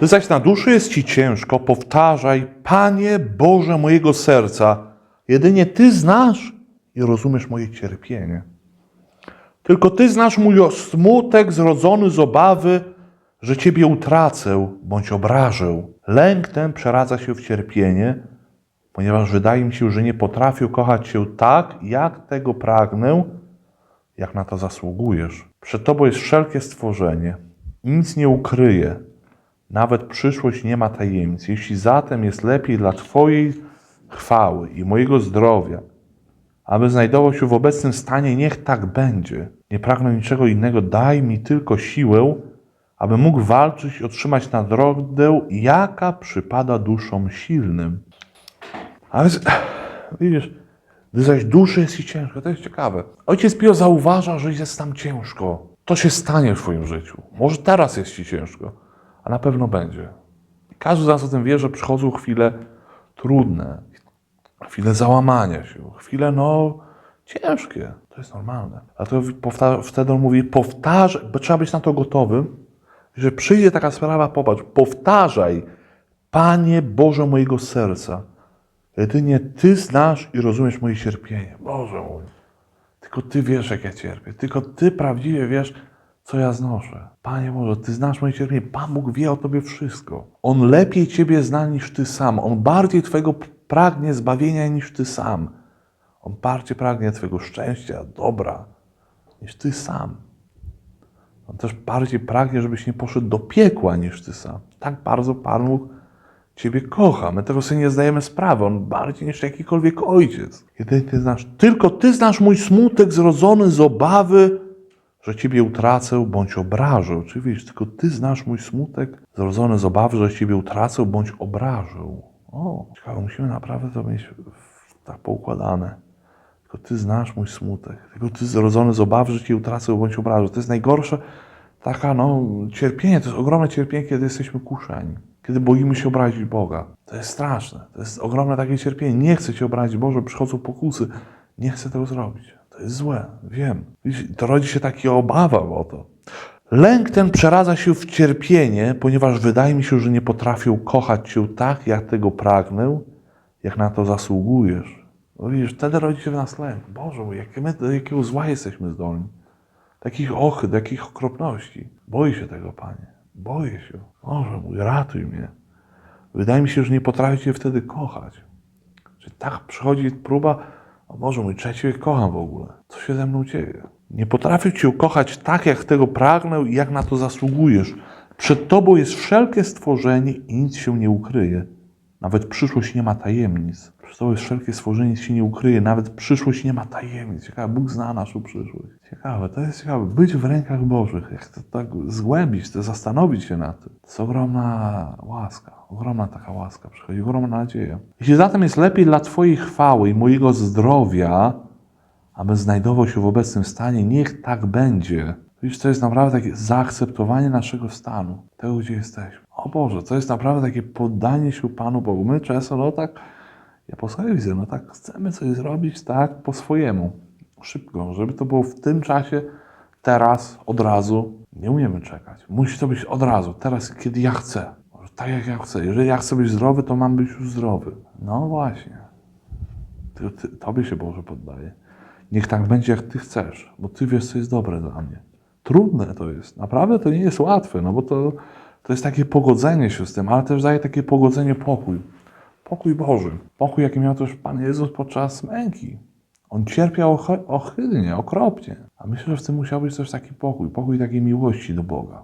Ty zaś na duszy jest ci ciężko, powtarzaj, Panie Boże mojego serca, jedynie Ty znasz i rozumiesz moje cierpienie. Tylko Ty znasz mój smutek zrodzony z obawy, że Ciebie utracę bądź obrażę. Lęk ten przeradza się w cierpienie, ponieważ wydaje mi się, że nie potrafię kochać Cię tak, jak tego pragnę, jak na to zasługujesz. Przed Tobą jest wszelkie stworzenie, nic nie ukryje, nawet przyszłość nie ma tajemnic. Jeśli zatem jest lepiej dla Twojej chwały i mojego zdrowia, aby znajdował się w obecnym stanie, niech tak będzie. Nie pragnę niczego innego, daj mi tylko siłę, aby mógł walczyć i otrzymać nagrodę, jaka przypada duszom silnym. A więc, widzisz, gdy zaś duszy jest ci ciężko, to jest ciekawe. Ojciec Pio zauważa, że jest tam ciężko. To się stanie w twoim życiu. Może teraz jest ci ciężko, a na pewno będzie. Każdy z nas o tym wie, że przychodzą chwile trudne, chwile załamania się, chwile no ciężkie. To jest normalne. Dlatego powta- wtedy on mówi, powtarzaj, bo trzeba być na to gotowym, że przyjdzie taka sprawa, popatrz, powtarzaj, Panie Boże mojego serca, jedynie Ty znasz i rozumiesz moje cierpienie. Boże mój, tylko Ty wiesz, jak ja cierpię, tylko Ty prawdziwie wiesz, co ja znoszę. Panie Boże, Ty znasz moje cierpienie, Pan Bóg wie o Tobie wszystko. On lepiej Ciebie zna niż Ty sam, On bardziej Twojego pragnie zbawienia niż Ty sam. On bardziej pragnie Twojego szczęścia, dobra, niż Ty sam. On też bardziej pragnie, żebyś nie poszedł do piekła niż ty sam. Tak bardzo Pan Bóg Ciebie kocha. My tego sobie nie zdajemy sprawy. On bardziej niż jakikolwiek ojciec. Jedynie ty znasz, tylko Ty znasz mój smutek zrodzony z obawy, że Ciebie utracę bądź obrażę. Oczywiście, tylko Ty znasz mój smutek zrodzony z obawy, że Ciebie utracę bądź obrażę. O, ciekawe, musimy naprawdę to mieć tak poukładane. Tylko Ty znasz mój smutek. Tylko Ty zrodzony z obawy, że Cię utracę bądź obrażę. To jest najgorsze, taka no, cierpienie, to jest ogromne cierpienie, kiedy jesteśmy kuszeni. Kiedy boimy się obrazić Boga. To jest straszne. To jest ogromne takie cierpienie. Nie chcę Cię obrazić, Boże, przychodzą pokusy. Nie chcę tego zrobić. To jest złe, wiem. To rodzi się taka obawa o to. Lęk ten przeradza się w cierpienie, ponieważ wydaje mi się, że nie potrafię kochać Cię tak, jak tego pragnę, jak na to zasługujesz. Bo widzisz, wtedy rodzi się w nas lęk. Boże, jakie my, do jakiego zła jesteśmy zdolni. Takich ochyd, takich okropności. Boję się tego, Panie. Boję się. Boże mój, ratuj mnie. Wydaje mi się, że nie potrafię Cię wtedy kochać. Że tak przychodzi próba, o Boże mój, czy ja Ciebie kocham w ogóle? Co się ze mną dzieje? Nie potrafię Cię kochać tak, jak tego pragnę i jak na to zasługujesz. Przed Tobą jest wszelkie stworzenie i nic się nie ukryje. Nawet przyszłość nie ma tajemnic. Przed Tobą jest wszelkie stworzenie, się nie ukryje. Nawet przyszłość nie ma tajemnic. Ciekawe, Bóg zna naszą przyszłość. Ciekawe, to jest ciekawe. Być w rękach Bożych, jak to tak zgłębić, to zastanowić się nad tym. To jest ogromna łaska, ogromna taka łaska przychodzi, ogromna nadzieja. Jeśli zatem jest lepiej dla Twojej chwały i mojego zdrowia, aby znajdował się w obecnym stanie, niech tak będzie. Widzisz, to jest naprawdę takie zaakceptowanie naszego stanu, tego, gdzie jesteśmy. O Boże, to jest naprawdę takie poddanie się Panu Bogu. My często, no tak, ja po sobie widzę, no tak, chcemy coś zrobić tak po swojemu, szybko, żeby to było w tym czasie, teraz, od razu. Nie umiemy czekać. Musi to być od razu, teraz, kiedy ja chcę. Tak jak ja chcę. Jeżeli ja chcę być zdrowy, to mam być już zdrowy. No właśnie. Ty, ty, tobie się Boże poddaje. Niech tak będzie, jak Ty chcesz, bo Ty wiesz, co jest dobre dla mnie. Trudne to jest. Naprawdę to nie jest łatwe, no bo to, to jest takie pogodzenie się z tym, ale też daje takie pogodzenie pokój. Pokój Boży. Pokój, jaki miał też Pan Jezus podczas męki. On cierpiał ohydnie, okropnie. A myślę, że w tym musiał być też taki pokój. Pokój takiej miłości do Boga.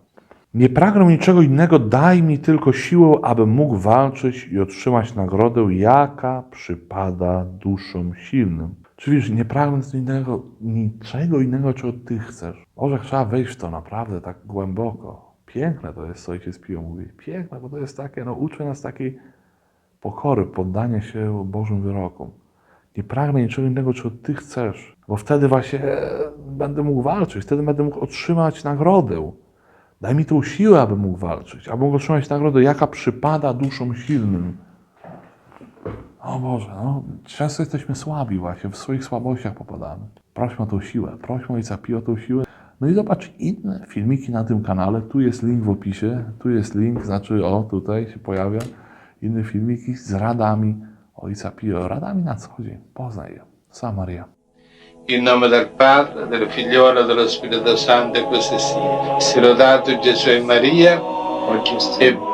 Nie pragnę niczego innego, daj mi tylko siłę, abym mógł walczyć i otrzymać nagrodę, jaka przypada duszom silnym. Czyli wiesz, nie pragnę nic innego, niczego innego, czego Ty chcesz. Może trzeba wejść w to naprawdę tak głęboko. Piękne to jest, co Ojciec Pio mówi. Piękne, bo to jest takie, no uczy nas takiej pokory, poddania się Bożym wyrokom. Nie pragnę niczego innego, czego Ty chcesz, bo wtedy właśnie e, będę mógł walczyć, wtedy będę mógł otrzymać nagrodę. Daj mi tą siłę, aby mógł walczyć, aby mógł otrzymać nagrodę, jaka przypada duszom silnym. O Boże, no, często jesteśmy słabi właśnie, w swoich słabościach popadamy. Prośmy o tą siłę, prośmy Ojca Pio o tą siłę. No i zobacz inne filmiki na tym kanale. Tu jest link w opisie, tu jest link, znaczy o, tutaj się pojawia inne filmiki z radami Ojca Pio. Radami na co dzień. Poznaj je. Sama Maria. In nome del Padre, del Figliolo dello Spirito Santo, e così sia. Sia lodato Gesù e Maria, oggi e